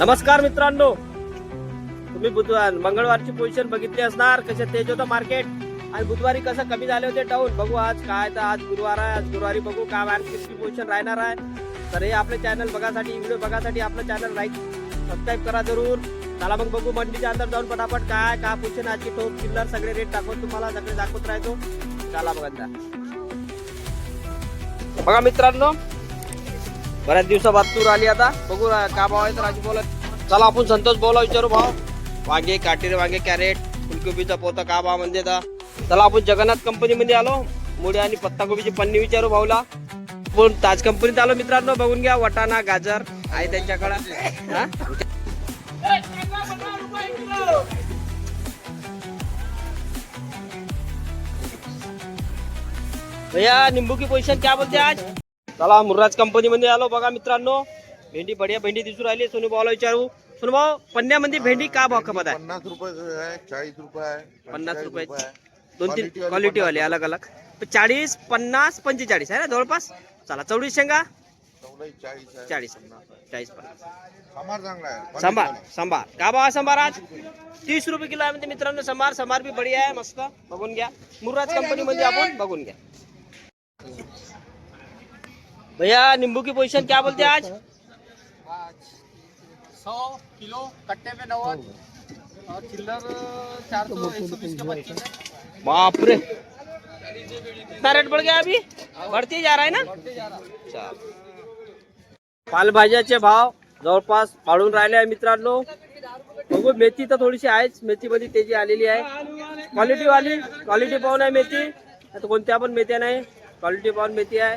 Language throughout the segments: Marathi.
नमस्कार मित्रांनो. तुम्ही बुधवार मंगळवारची पोझिशन बघितली असणार. कसे तेज होतं मार्केट आणि बुधवारी कसं कमी झाले होते डाऊन बघू आज काय तर आज गुरुवार आहे. आज गुरुवारी बघू काय मार्केटची पोझिशन राहणार आहे. तर हे आपले चॅनल बघासाठी व्हिडिओ बघासाठी आपलं चॅनल लाईक सबस्क्राईब करा जरूर. चला मग बघू मंडीच्या अंदर जाऊन पटापट काय काय पोझिशन आजची टोप चिल्लर सगळे रेट टाकून तुम्हाला सगळे दाखवत राहतो. चला बघा बघा मित्रांनो बऱ्याच दिवसाबाद तूर आली आता. बघू का भाव आहे तर राजू बोलत. चला आपण संतोष बोला विचारू भाव वांगे काटेरे वांगे कॅरेट फुलकोबीचा पोता का भाव म्हणजे आता चला आपण जगन्नाथ कंपनी मध्ये आलो. मुळे आणि पत्ताकोबीची पन्नी विचारू भाऊला. पण ताज कंपनीत आलो मित्रांनो बघून घ्या वटाणा गाजर आहे त्यांच्याकडे. हा? भैया नींबू की पोझिशन क्या बोलते आज? चला मुर्राज कंपनी मध्ये आलो. बघा मित्रांनो भेंडी बढिया भेंडी दिसून राहिली. सोनू भाऊला विचारू. सोनू भाऊ पन्न्यामध्ये भेंडी का भाव खपत आहे? पन्नास रुपये चाळीस रुपये पन्नास 45 रुपये. दोन तीन क्वालिटी वाले 50 अलग अलग चाळीस पन्नास पंचेचाळीस आहे ना जवळपास? चला चौडीस शेंगा. चाळीस चाळीस पन्नास. सांबार सांबार का भाव सांबार आज? तीस रुपये किलो आहे म्हणजे मित्रांनो सांबार सांबार बी बढिया आहे मस्त. बघून घ्या. मुर्राज कंपनी मध्ये आपण बघून घ्या. भैया नींबू की पोजीशन क्या बोलते हैं आज? सौ किलो कट्टे में नवाद और चिल्लर चार सौ एक सौ बीस के पच्चीस बाप रे कितना रेट बढ़ गया अभी? बढ़ते जा रहा है ना? चाल. पालेभाज्याचे भाव जवळपास वाढून राहिले आहे मित्रांनो. बघू मेथी तर थोडीशी आहेच. मेथीमध्ये तेजी आलेली आहे. क्वालिटी वाली क्वालिटी पाहून आहे मेथी. आता कोणत्या पण मेथ्या नाही. क्वालिटी पाहून मेथी आहे.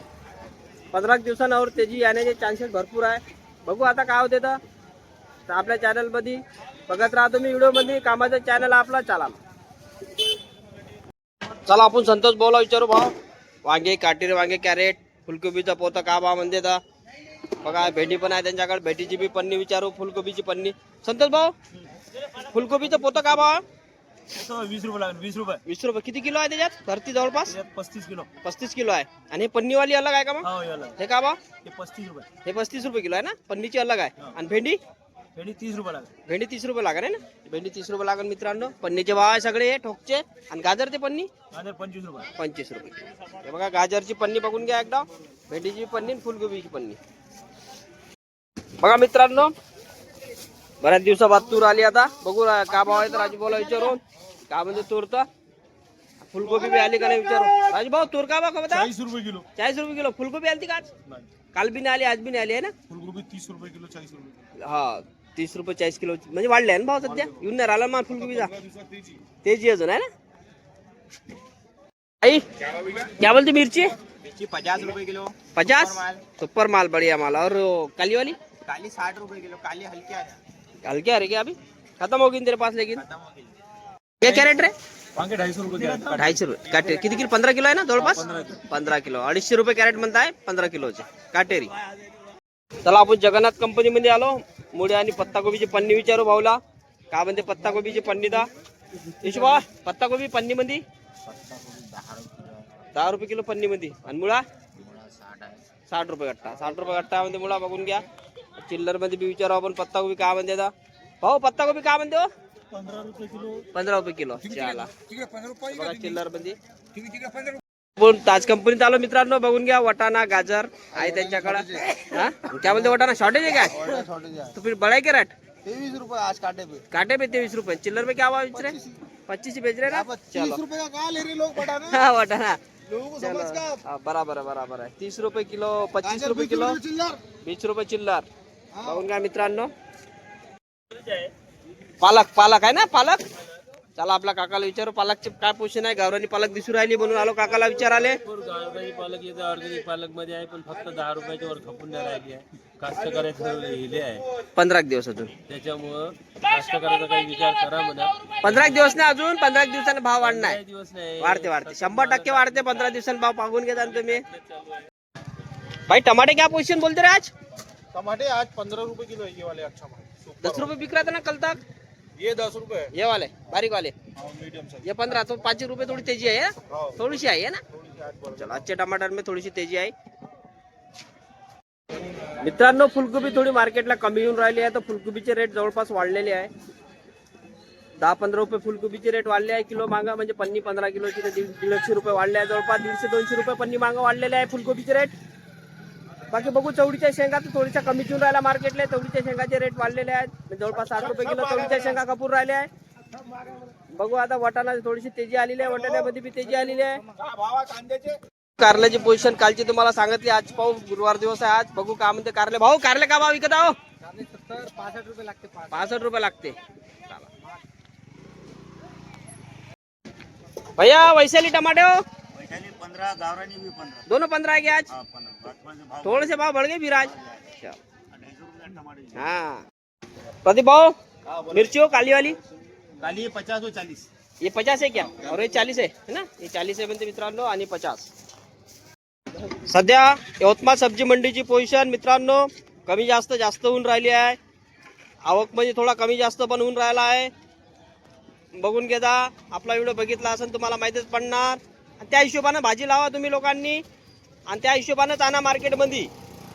पंधरा दिवसांवर तेजी येण्याचे चान्सेस भरपूर आहे. बघू आता काय होते तर. आपल्या चॅनलमध्ये बघत राहा तुम्ही व्हिडिओमध्ये कामाचा चॅनल आपला चला. चला आपण संतोष बोला विचारू भाव वांगे काटेरी वांगे कॅरेट फुलकोबीचा पोतं का भाव म्हणजे तर. बघा भेंडी पण आहे त्यांच्याकडे. भेंडीची बी पन्नी विचारू फुलकोबीची पन्नी. संतोष भाऊ फुलकोबीचं पोतं का भाव? वीस रुपये लागेल वीस रुपये. वीस रुपये. किती किलो आहे त्याच्यात? धरती जवळपास? पस्तीस किलो. पस्तीस किलो आहे. आणि हे पन्नीवाली अलग आहे का मग? हो हे का भाव हे पस्तीस रुपये. हे पस्तीस रुपये किलो आहे ना? पन्नीची अलग आहे. आणि भेंडी? भेंडी तीस रुपये लागेल. भेंडी तीस रुपये लागेल ना? भेंडी तीस रुपये लागेल मित्रांनो. पन्नीचे भाव आहे सगळे हे ठोकचे. आणि गाजर ते पन्नी? गाजर पंचवीस रुपये. पंचवीस रुपये. हे बघा गाजरची पन्नी बघून घ्या एकदा. भेंडीची पन्नी आणि फुलगोबीची पन्नी. बघा मित्रांनो बऱ्याच दिवसाबाद तूर आली आता. बघू का भाव आहे तर राजू भाऊला विचारू का म्हणजे तूर तर फुलगोबी बी आली का नाही विचारू। राजू भाऊ तूर का भाव बता चाळीस रुपये किलो। चाळीस रुपये किलो। फुलगोबी आली का आज? काल बी नाही आली आज बी नाही आली आहे ना? फुलगोबी तीस रुपये किलो चाळीस रुपये हा तीस रुपये चाळीस किलो। म्हणजे वाढले आहे ना भाव सध्या? येऊन नाही राहिला मग फुलगोबीचा तेज़ी अजून आहे ना? आई क्या बोलते मिर्ची? मिर्ची पचास रुपए किलो. पचास? सुपर माल. बढ़िया माल. और वो काली वाली? काली साठ रुपए किलो काली हल्की आहे हल्के आ रही क्या अभी? खत्म होगी तेरे पास लेकिन? खत्म हो गई ये क्या रेट रे? ढाईशे रुपये काटे किती किलो? पंधरा किलो आहे ना जवळपास? पंधरा किलो. अडीचशे रुपये कॅरेट म्हणताय पंधरा किलोचे. काटेरी. चला आपण जगन्नाथ कंपनी मध्ये आलो. मुळे आणि पत्ताकोबीची पन्नी विचारू भाऊला. का म्हणते पत्ताकोबीची पन्नी दा? यशोबा पत्ताकोबी पन्नी मध्ये दहा रुपये किलो पन्नी मध्ये आणि मुळा? साठ रुपये गट्टा साठ रुपये गट्टा म्हणजे मुळा बघून घ्या. चिल्लरमध्ये बी विचारू आपण पत्ताकोबी का म्हणते भाऊ पत्ताकोबी का म्हणते हो? पंधरा रुपये किलो. रुपये रुपये बघा चिल्लर पण ताज कंपनीत आलो मित्रांनो. बघून घ्या वटाणा गाजर आहे त्यांच्याकडे. हा? क्या बोलते वटाणा शॉर्टेज आहे काय? तो फिर बड़ा है क्या रेट? तेवीस रुपये आज काटे पे. काटे पे तेईस रुपए चिल्लर पे क्या भाव बेच रहे? पच्चीस बेच रहे ना? चलो. रुपये का कहा ले रहे लोग हाँ को चलो. का बराबर है बराबर है तीस रुपए किलो पच्चीस रुपए किलो. वीस रुपये चिल्लर. बघून घ्या मित्रांनो. पालक पालक आहे ना पालक? चला आपल्या काकाला विचारू पालकचे काय पोषण आहे? गावरानी पालक दिसू राहिली म्हणून आलो काकाला विचाराले. गावरानी पालक येतं ऑर्गॅनिक पालकमध्ये आहे पण फक्त दहा रुपयाच्या वर खपून नाही राहिली आहे. कास्तकाराचं हिले आहे. पंधरा दिवस अजून. त्याच्यामुळं कास्तकाराचा काही विचार करा म्हणा. पंधरा दिवस नाही अजून पंधरा दिवसाने भाव वाढणार काही दिवस नाही. वाढते वाढते. शंभर टक्के वाढते पंधरा दिवसांनी भाव पाहून घेता ना तुम्ही. भाई टमाटे क्या पोजिशन बोलते रे आज? टमाटे आज पंद्रह रुपए किलो है ये वाले अच्छा माल दस रुपये बिक रहा था ना कल तक? ये दस रुपए है ये वाले बारीक वाले। ये पंद्रह तो पाच रुपये थोड़ी तेज़ी ना? हाँ? ना? थोड़ी सी आज बढ़ चलो अच्छे टमाटर में थोड़ी सी तेज़ी आई। मित्रांनो फुलकोबी थोडी मार्केटला कमी येऊन राहिली आहे तर फुलकोबीचे रेट जवळपास वाढलेले आहे. दहा पंधरा रुपये फुलकोबीचे रेट वाढले आहे. किलो मागा म्हणजे पन्नी पंधरा किलोची तर दीडशे रुपये वाढले आहे. जवळपास दीडशे दोनशे रुपये पन्नी मागा वाढलेले आहे फुलकोबीचे रेट बाकी बघू चवडीच्या शेंगा तर थोडीशा कमी घेऊन राहिला मार्केटला चवडीच्या शेंगाचे रेट वाढलेले आहेत. म्हणजे जवळपास साठ रुपये किलो चवडीच्या शेंगा कपूर राहिले आहे बघू आता वाटाणा थोडीशी तेजी आलेली आहे. वाटाण्यामध्ये बी तेजी आलेली आहे. कारल्याची पोझिशन कालची तुम्हाला सांगितली. आज पाहू गुरुवार दिवस आहे आज. बघू का म्हणते कारले. भाऊ कारले का भाव विकत आहो? पासष्ट रुपये लागते. पासष्ट रुपये लागते भैया वैशाली टमाटे हो. हो दोनों पंद्रह है क्या आज? हाँ थोड़े से भाव बढ़ गए फिर आज। हाँ प्रदीप भाव मिर्ची हो काली वाली? काली पचास और चालीस। ये पचास है क्या? और ये चालीस है है ना? ये चालीस आहे म्हणते मित्रांनो आणि पचास। सध्या यवतमाळ सब्जी मंडीची पोझिशन मित्रांनो कमी जास्त जास्त होऊन राहिली आहे. आवक म्हणजे थोडा कमी जास्त पण होऊन राहिला आहे. बघून घे जा आपला व्हिडिओ बघितला असेल तुम्हाला माहितीच पडणार. त्या हिशोबानं भाजी लावा तुम्ही लोकांनी. आणि त्या हिशोबानंच आणा मार्केटमध्ये.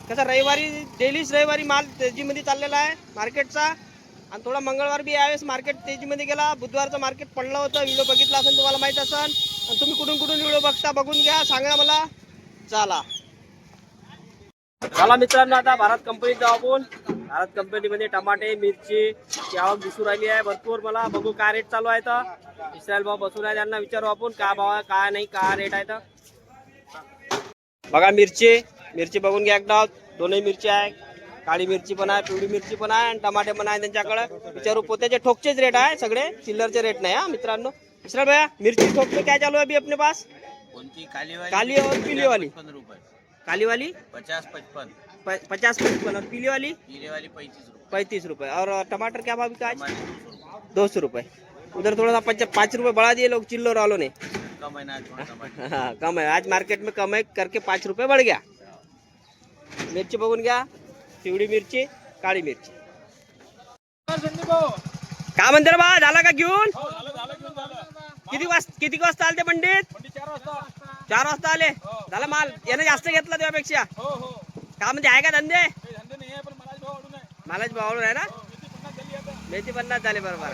कसं रविवारी डेलीच रविवारी माल तेजीमध्ये चाललेला आहे मार्केटचा. आणि थोडा मंगळवार बी यावेळेस मार्केट तेजीमध्ये गेला. बुधवारचं मार्केट पडलं होतं व्हिडिओ बघितला असेल तुम्हाला माहीत असेल. आणि तुम्ही कुठून कुठून व्हिडिओ बघता बघून घ्या सांगा मला. चला. चला मित्रांनो आता भारत कंपनीत जाऊ आपण भारत कंपनीमध्ये टमाटे मिरची आवक दिसून राहिली आहे. भरपूर मला बघू काय रेट चालू आहे तर इस्रायल भाव बसून आहे त्यांना विचारू आपण काय भाव आहे काय नाही काय रेट आहे तर बघा मिरची. मिरची बघून घ्या एकदा. दोनही मिरची आहे. काळी मिरची पण आहे पिवळी मिरची पण आहे आणि टमाटे पण आहे त्यांच्याकडे. विचारू पोत्याचे ठोकचेच रेट आहे सगळे चिल्लरचे रेट नाही हा मित्रांनो. इस्रायल भैया मिर्ची ठोक में क्या चालू है अभी अपने पास? काली और पीली वाली काली वाली पचास पचपन. पचास पचपन और पीली वाली? पीले वाली पैंतीस रुपये। पैंतीस रुपए और टमाटर क्या भाव का आज? दो सौ रुपये। रुपए उधर थोड़ा सा पच, पाँच रुपए बढ़ा दिए लोग चिल्लो वालों ने। कम है ना हाँ कम है। आज मार्केट में कम है करके पाच रुपये बढ़ गया। मिरची बघून घ्या पिवळी मिरची काळी मिरची। का म्हणते रे बा? झाला का घेऊन? किती वाजता किती वाजता आले ते पंडित? चार वाजता। आले? झाला माल यानं जास्त घेतला त्यापेक्षा? का म्हणते आहे का धंदे? मालाच भाव आहे ना? मेथी पन्नास झाले बरोबर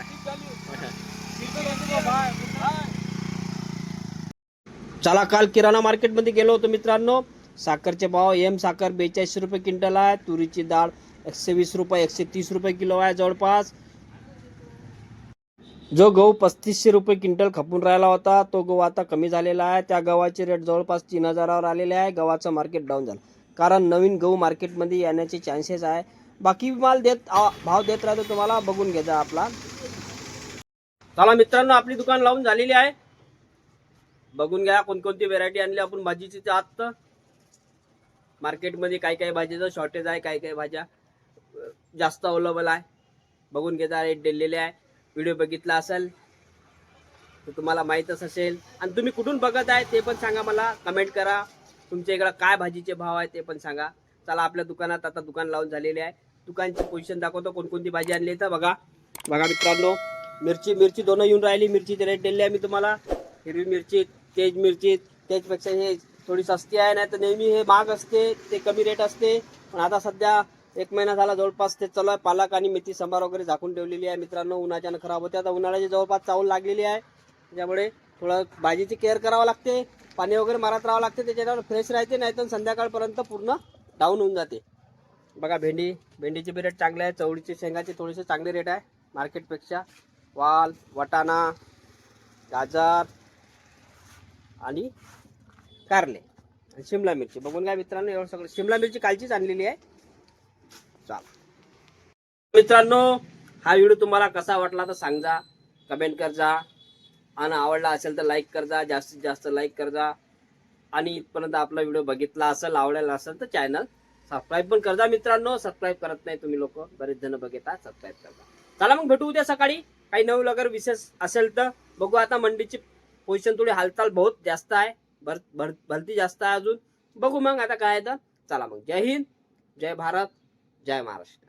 चला काल किराणा मार्केटमध्ये गेलो होतो मित्रांनो. साखरचे भाव एम साखर बेचाळीसशे रुपये क्विंटल आहे. तुरीची डाळ एकशे वीस रुपये एकशे तीस रुपये किलो आहे जवळपास. जो गहू पस्तीसशे रुपये क्विंटल खपून राहिला होता तो गहू आता कमी झालेला आहे. त्या गव्हाचे रेट जवळपास तीन हजारावर आलेले आहे. गव्हाचं मार्केट डाऊन झालं. कारण नवीन गहू मार्केटमध्ये येण्याचे चान्सेस आहे. बाकी माल देत भाव देत राहतो तुम्हाला बघून घ्यायचा आपला. चला मित्रांनो आपली दुकान लावून झालेली आहे. बघून घ्या कोणकोणती व्हेरायटी आणली आपण भाजीची ते आत मार्केटमध्ये काही काही भाजीचं शॉर्टेज आहे काही काही भाज्या जास्त अवेलेबल आहे. बघून घेता रेट दिलेले आहे. व्हिडिओ बघितला असेल तर तुम्हाला माहीतच असेल. आणि तुम्ही कुठून बघत आहे ते पण सांगा मला कमेंट करा. तुमच्या इकडं काय भाजीचे भाव आहे ते पण सांगा. चला आपल्या दुकानात आता दुकान लावून झालेले आहे. दुकानची पोझिशन दाखवतो कोणकोणती भाजी आणली आहे तर बघा. बघा मित्रांनो मिरची मिरची दोन येऊन राहिली. मिरचीचे रेट दिले आहे मी तुम्हाला. हिरवी मिरची तेज मिरची तेजपेक्षा हे थोडी सस्ती आहे नाही तर नेहमी हे महाग असते ते कमी रेट असते. पण आता सध्या एक महिना झाला जवळपास ते चालू आहे. पालक आणि मेथी सांबार वगैरे झाकून ठेवलेली आहे मित्रांनो. उन्हाच्यानं खराब होते आता उन्हाळ्याची जवळपास चावल लागलेली आहे. त्यामुळे थोडं भाजीची केअर करावं लागते. पाणी वगैरे मारत राहावं लागते त्याच्यावर फ्रेश राहते नाही तर संध्याकाळपर्यंत पूर्ण डाऊन होऊन जाते. बघा भेंडी भेंडीचे बी रेट चांगले आहे चवळीचे शेंगाचे थोडेसे चांगले रेट आहे मार्केटपेक्षा वाल वाटाणा गाजर आणि कारले आणि शिमला मिरची. बघून काय मित्रांनो एवढं सगळं. शिमला मिरची कालचीच आणलेली आहे. चाल. मित्रांनो हा व्हिडिओ तुम्हाला कसा वाटला तर सांगा कमेंट कर जा आणि आवडला असेल तर लाईक करजा जास्तीत जास्त लाईक करजा. आणि इथपर्यंत आपला व्हिडिओ बघितला असेल आवडलेला असेल तर चॅनल सबस्क्राईब पण करजा मित्रांनो. सबस्क्राईब करत नाही तुम्ही लोक बरेच जण बघतात सबस्क्राईब करता चला मग भेटू उद्या सकाळी. काही नऊ लगर विशेष असेल तर बघू आता मंडीची पोझिशन थोडी हालचाल बहुत जास्त आहे. भर भर भरती जास्त आहे अजून. बघू मग आता काय आहे तर. चला मग. जय हिंद जय भारत जय महाराष्ट्र.